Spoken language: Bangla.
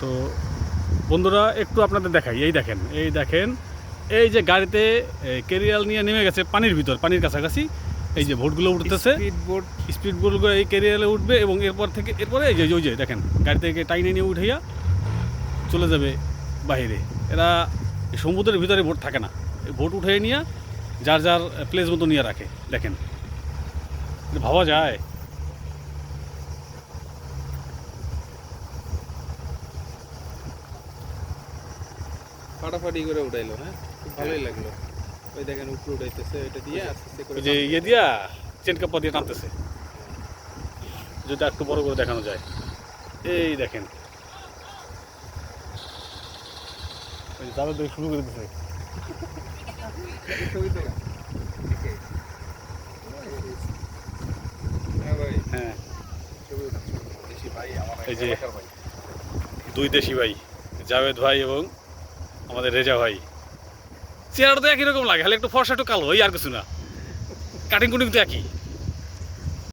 তো বন্ধুরা একটু আপনাদের দেখাই। এই দেখেন এই দেখেন এই যে গাড়িতে কেরিয়াল নিয়ে নেমে গেছে পানির ভিতর পানির কাছাকাছি। এই যে ভোটগুলো উঠতেছে। স্পিড বোট স্পিড বোটগুলো এই কেরিয়ালে উঠবে এবং এরপর থেকে এরপরে এই যে ওই যে দেখেন গাড়ি থেকে টাইনে নিয়ে উঠাইয়া চলে যাবে বাহিরে এরা সমুদ্রের ভিতরে ভোট থাকে না। এই ভোট উঠে নিয়ে যার যার প্লেস মতো নিয়ে রাখে। দেখেন ভাবা যায়। ফাটাফাটি করে উঠাইলো হ্যাঁ? খুব ভালোই লাগল। ওই দেখেন উপরে উঠাইতেছে এটা দিয়ে আস্তে আস্তে করে যে ইয়ে দিয়া চেন কাপ্পা দিয়ে টানতেছে। যদি একটু বড় করে দেখানো যায়। এই দেখেন। ওই যে তাদের শুরু করে দিতেছে হ্যাঁ। হ্যাঁ এই যে- ভাই দুই দেশি ভাই জাভেদ ভাই এবং আমাদের রেজা ভাই চেয়ারটা তো একই রকম লাগে, খালি একটু ফর্সা একটু কালো ওই আর কিছু না। কাটিং কুটিং তো একই।